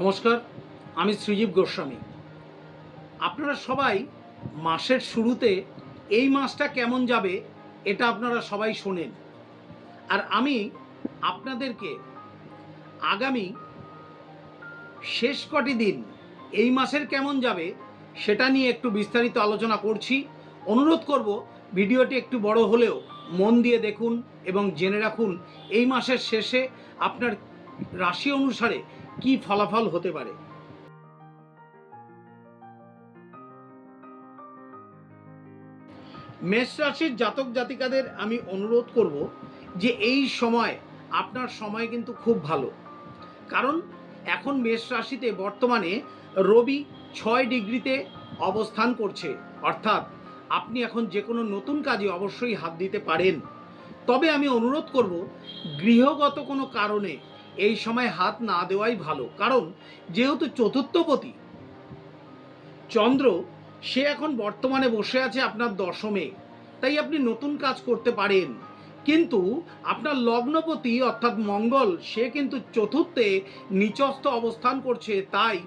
নমস্কার, আমি সৃজীব গোস্বামী। আপনারা সবাই মাসের শুরুতে এই মাসটা কেমন যাবে এটা আপনারা সবাই শোনেন। আর আমি আপনাদেরকে আগামী শেষ কটি দিন এই মাসের কেমন যাবে সেটা নিয়ে একটু বিস্তারিত আলোচনা করছি। অনুরোধ করব, ভিডিওটি একটু বড় হলেও মন দিয়ে দেখুন এবং জেনে রাখুন, এই মাসের শেষে আপনার রাশি অনুসারে কি ফলাফল হতে পারে? মেষ রাশির জাতক জাতিকাদের আমি অনুরোধ করব যে এই সময় আপনার সময় কিন্তু খুব ভালো। কারণ এখন মেষ রাশিতে বর্তমানে রবি ছয় ডিগ্রিতে অবস্থান করছে। অর্থাৎ আপনি এখন যে কোনো নতুন কাজে অবশ্যই হাত দিতে পারেন। তবে আমি অনুরোধ করব, গৃহগত কোনো কারণে এই সময় হাত না দেওয়াই ভালো। কারণ যেহেতু চতুর্থপতি, চন্দ্র, সে এখন বর্তমানে বসে আছে আপনার দশমে। তাই আপনি নতুন কাজ করতে পারেন। কিন্তু আপনার লগ্নপতি অর্থাৎ মঙ্গল, সে কিন্তু চতুর্থে নিচস্থ অবস্থান করছে। তাই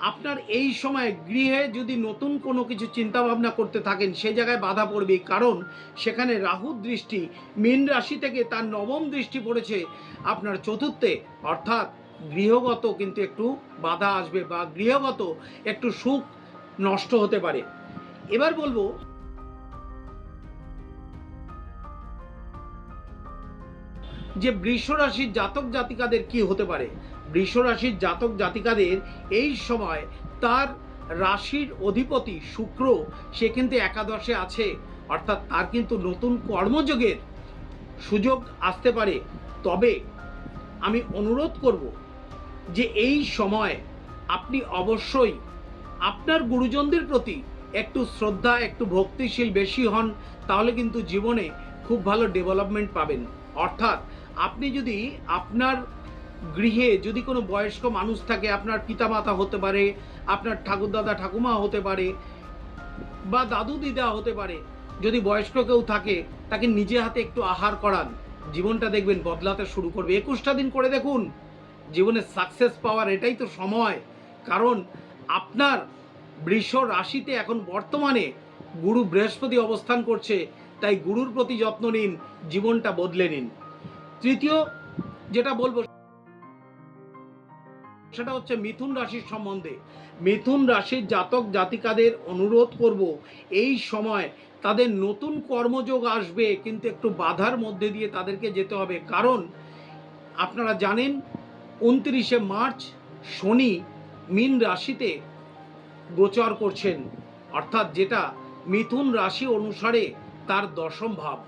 আপনার এই সময় গৃহে যদি নতুন কোনো কিছু চিন্তা ভাবনা করতে থাকেন, সে জায়গায় বাধা পড়বে। কারণ সেখানে রাহুর দৃষ্টি, মীন রাশি থেকে তার নবম দৃষ্টি পড়েছে আপনার চতুর্থে। অর্থাৎ গৃহগত কিন্তু একটু বাধা আসবে বা গৃহগত একটু সুখ নষ্ট হতে পারে। এবার বলব, যে বৃষ রাশির জাতক জাতিকাদের কি হতে পারে? বৃষ রাশির জাতক জাতিকাদের এই সময় তার রাশির অধিপতি শুক্র, সে কিন্তু একাদশে আছে। অর্থাৎ তার কিন্তু নতুন কর্মযোগের সুযোগ আসতে পারে। তবে আমি অনুরোধ করব যে এই সময় আপনি অবশ্যই আপনার গুরুজনদের প্রতি একটু শ্রদ্ধা, একটু ভক্তিশীল বেশি হন, তাহলে কিন্তু জীবনে খুব ভালো ডেভেলপমেন্ট পাবেন। অর্থাৎ আপনি যদি আপনার গৃহে যদি কোনো বয়স্ক মানুষ থাকে, আপনার পিতামাতা হতে পারে, আপনার ঠাকুরদাদা ঠাকুমা হতে পারে বা দাদু দিদা হতে পারে, যদি বয়স্ক কেউ থাকে, তাকে নিজে হাতে একটু আহার করান। জীবনটা দেখবেন বদলাতে শুরু করবে। একুশটা দিন করে দেখুন, জীবনে সাকসেস পাওয়ার এটাই তো সময়। কারণ আপনার বৃষ রাশিতে এখন বর্তমানে গুরু বৃহস্পতি অবস্থান করছে, তাই গুরুর প্রতি যত্ন নিন, জীবনটা বদলে নিন। তৃতীয় যেটা বলব সেটা হচ্ছে মিথুন রাশির সম্বন্ধে। মিথুন রাশির জাতক জাতিকাদের অনুরোধ করব, এই সময় তাদের নতুন কর্মযোগ আসবে, কিন্তু একটু বাধার মধ্যে দিয়ে তাদেরকে যেতে হবে। কারণ আপনারা জানেন, উনত্রিশে মার্চ শনি মিন রাশিতে গোচর করছেন। অর্থাৎ যেটা মিথুন রাশি অনুসারে তার দশম ভাব।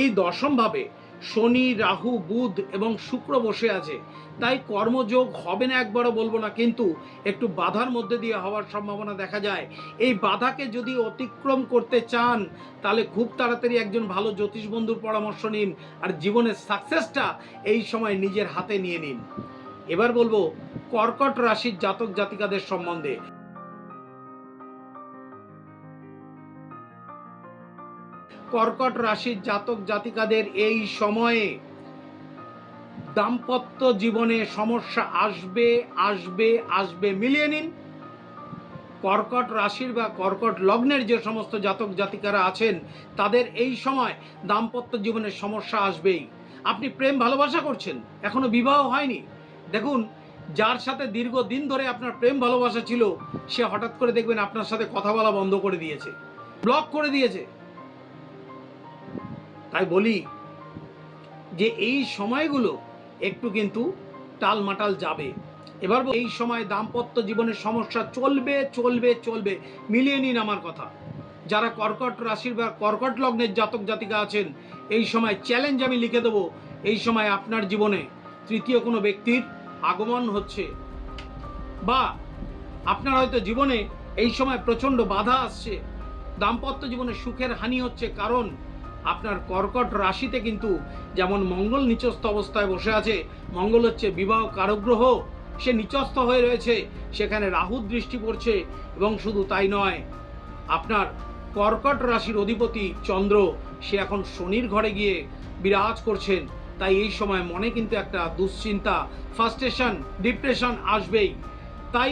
এই দশম ভাবে শনি, রাহু, বুধ এবং শুক্র বসে আছে। তাই কর্মযোগ হবে না একবারও বলব না, কিন্তু একটু বাধার মধ্যে দিয়ে হওয়ার সম্ভাবনা দেখা যায়। এই বাধাকে যদি অতিক্রম করতে চান, তাহলে খুব তাড়াতাড়ি একজন ভালো জ্যোতিষ বন্ধুর পরামর্শ নিন আর জীবনের সাকসেসটা এই সময় নিজের হাতে নিয়ে নিন। এবার বলব, কর্কট রাশির জাতক জাতিকাদের সম্বন্ধে। কর্কট রাশির জাতক জাতিকাদের এই সময়ে দাম্পত্য জীবনে সমস্যা আসবে আসবে আসবে, মিলিয়ে নিন। কর্কট রাশির বা কর্কট লগ্নের যে সমস্ত জাতক জাতিকারা আছেন, তাদের এই সময় দাম্পত্য জীবনে সমস্যা আসবেই। আপনি প্রেম ভালোবাসা করছেন, এখনও বিবাহ হয়নি। দেখুন, যার সাথে দীর্ঘদিন ধরে আপনার প্রেম ভালোবাসা ছিল, সে হঠাৎ করে দেখবেন আপনার সাথে কথা বলা বন্ধ করে দিয়েছে ব্লক করে দিয়েছে। তাই বলি যে এই সময়গুলো একটু কিন্তু টালমাটাল যাবে। এবার এই সময় দাম্পত্য জীবনের সমস্যা চলবে চলবে চলবে। মিলিয়ে নিন আমার কথা। যারা কর্কট রাশির বা কর্কট লগ্নের জাতক জাতিকা আছেন, এই সময় চ্যালেঞ্জ আমি লিখে দেবো। এই সময় আপনার জীবনে তৃতীয় কোনো ব্যক্তির আগমন হচ্ছে। বা আপনার হয়তো জীবনে এই সময় প্রচণ্ড বাধা আসছে। দাম্পত্য জীবনে সুখের হানি হচ্ছে কারণ আপনার কর্কট রাশিতে কিন্তু যেমন মঙ্গল নিচস্থ অবস্থায় বসে আছে, মঙ্গল হচ্ছে বিবাহ কারগ্রহ, সে নিচস্থ হয়ে রয়েছে, সেখানে রাহুর দৃষ্টি পড়ছে এবং শুধু তাই নয়, আপনার কর্কট রাশির অধিপতি চন্দ্র, সে এখন শনির ঘরে গিয়ে বিরাজ করছেন, তাই এই সময় মনে কিন্তু একটা দুশ্চিন্তা ফার্স্টেশন ডিপ্রেশন আসবেই। তাই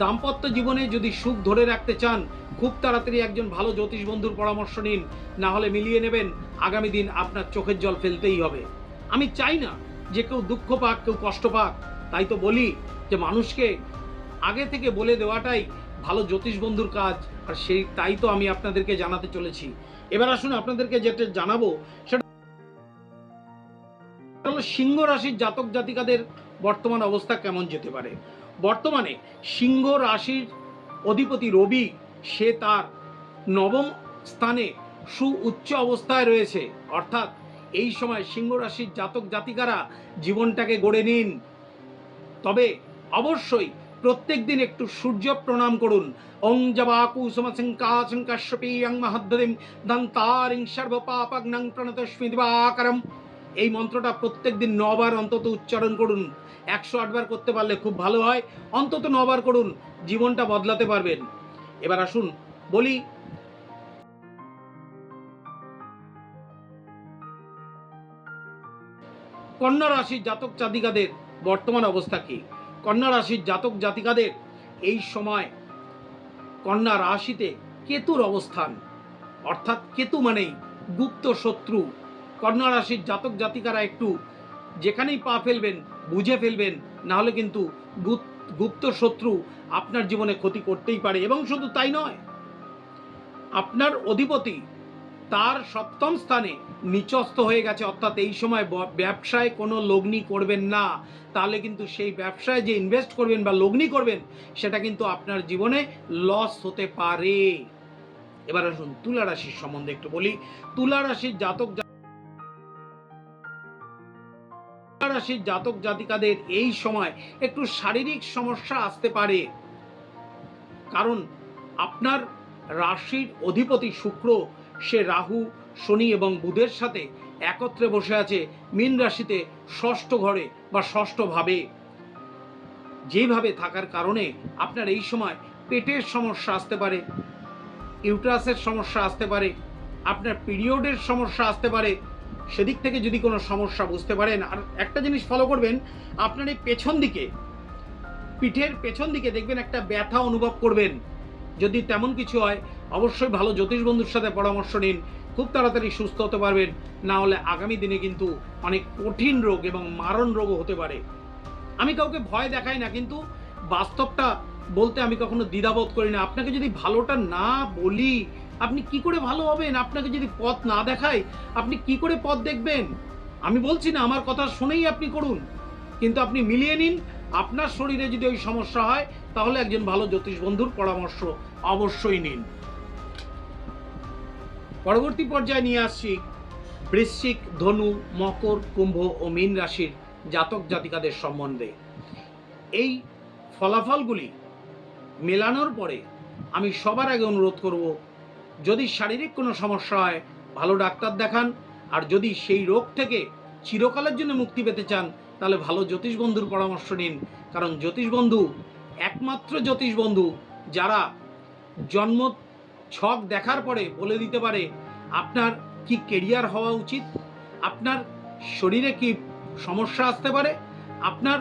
দাম্পত্য জীবনে যদি সুখ ধরে রাখতে চান খুব তাড়াতাড়ি একজন ভালো জ্যোতিষ বন্ধুর পরামর্শ নিন, না হলে মিলিয়ে নেবেন, আগামী দিন আপনার চোখের জল ফেলতেই হবে। আমি চাই না যে কেউ দুঃখ পাক, কেউ কষ্ট পাক, তাই তো বলি যে মানুষকে আগে থেকে বলে দেওয়াটাই ভালো জ্যোতিষ বন্ধুর কাজ, আর সেই তাই তো আমি আপনাদেরকে জানাতে চলেছি। এবার আসুন আপনাদেরকে যেটা জানাব, সেটা হলো সিংহ রাশির জাতক জাতিকাদের বর্তমান অবস্থা কেমন যেতে পারে? বর্তমানে সিংহ রাশির অধিপতি রবি সে তার নবম স্থানে সু উচ্চ অবস্থায় রয়েছে। অর্থাৎ এই সময় সিংহ রাশির জাতক জাতিকারা জীবনটাকে গড়ে নিন। তবে অবশ্যই প্রত্যেক দিন একটু সূর্য প্রণাম করুন। ওং জবা দিবাকরম। এই মন্ত্রটা প্রত্যেক দিন নবার অন্তত উচ্চারণ করুন। একশো আটবার করতে পারলে খুব ভালো হয়। অন্তত নবার করুন। জীবনটা বদলাতে পারবেন। এবার আসুন, বলি কন্যা রাশির জাতক জাতিকাদের বর্তমান অবস্থা কি? কন্যা রাশির জাতক জাতিকাদের এই সময় কন্যা রাশিতে কেতুর অবস্থান। অর্থাৎ কেতু মানেই গুপ্ত শত্রু। কন্যা রাশির জাতক জাতিকারা একটু যেখানেই পা ফেলবেন, বুঝে ফেলবেন না হলে কিন্তু গুপ- গুপ্ত শত্রু আপনার জীবনে ক্ষতি করতেই পারে, এবং শুধু তাই নয়, আপনার অধিপতি তার সপ্তম স্থানে নিচস্থ হয়ে গেছে। অর্থাৎ এই সময় ব্যবসায় কোনো লগ্নি করবেন না। তাহলে কিন্তু সেই ব্যবসায় যে ইনভেস্ট করবেন বা লগ্নি করবেন, সেটা কিন্তু আপনার জীবনে লস হতে পারে। এবার আসুন তুলা রাশির সম্বন্ধে একটু বলি। তুলা রাশির জাতক রাশির জাতক জাতিকাদের এই সময় একটু শারীরিক সমস্যা আসতে পারে। কারণ আপনার রাশির অধিপতি শুক্র, সে রাহু, শনি এবং বুধের সাথে একত্রে বসে আছে মীন রাশিতে ষষ্ঠ ঘরে বা ষষ্ঠ ভাবে। যেভাবে থাকার কারণে আপনার এই সময় পেটের সমস্যা আসতে পারে, ইউট্রাসের সমস্যা আসতে পারে, আপনার পিরিয়ডের সমস্যা আসতে পারে সেদিক থেকে যদি কোনো সমস্যা বুঝতে পারেন, আর একটা জিনিস ফলো করবেন, আপনার এই পেছন দিকে, পিঠের পেছন দিকে দেখবেন একটা ব্যথা অনুভব করবেন। যদি তেমন কিছু হয়, অবশ্যই ভালো জ্যোতিষ বন্ধুর সাথে পরামর্শ নিন, খুব তাড়াতাড়ি সুস্থ হতে পারবেন। না হলে আগামী দিনে কিন্তু অনেক কঠিন রোগ এবং মারণ রোগও হতে পারে। আমি কাউকে ভয় দেখাই না, কিন্তু বাস্তবটা বলতে আমি কখনো দ্বিধাবোধ করি না। আপনাকে যদি ভালোটা না বলি আপনি কি করে ভালো হবেন? আপনাকে যদি পথ না দেখায় আপনি কি করে পথ দেখবেন? আমি বলছি না, আমার কথা শুনেই আপনি করুন। কিন্তু আপনি মিলিয়ে নিন, আপনার শরীরে যদি ওই সমস্যা হয়, তাহলে একজন ভালো জ্যোতিষ বন্ধুর পরামর্শ অবশ্যই নিন। পরবর্তী পর্যায়ে নিয়ে আসছি বৃশ্চিক, ধনু, মকর, কুম্ভ ও মীন রাশির জাতক জাতিকাদের সম্বন্ধে। এই ফলাফলগুলি মেলানোর পরে আমি সবার আগে অনুরোধ করব যদি শারীরিক কোনো সমস্যা হয়, ভালো ডাক্তার দেখান। আর যদি সেই রোগ থেকে চিরকালের জন্য মুক্তি পেতে চান, তাহলে ভালো জ্যোতিষ বন্ধুর পরামর্শ নিন। কারণ জ্যোতিষ বন্ধু একমাত্র জ্যোতিষ বন্ধু যারা জন্ম ছক দেখার পরে বলে দিতে পারে, আপনার কি কেরিয়ার হওয়া উচিত? আপনার শরীরে কি সমস্যা আসতে পারে? আপনার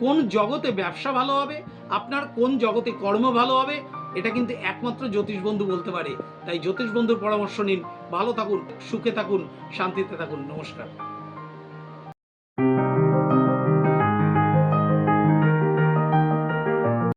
কোন জগতে ব্যবসা ভালো হবে? আপনার কোন জগতে কর্ম ভালো হবে? এটা কিন্তু একমাত্র জ্যোতিষ বন্ধু বলতে পারে। তাই জ্যোতিষ বন্ধুর পরামর্শ নিন। ভালো থাকুন, সুখে থাকুন, শান্তিতে থাকুন। নমস্কার।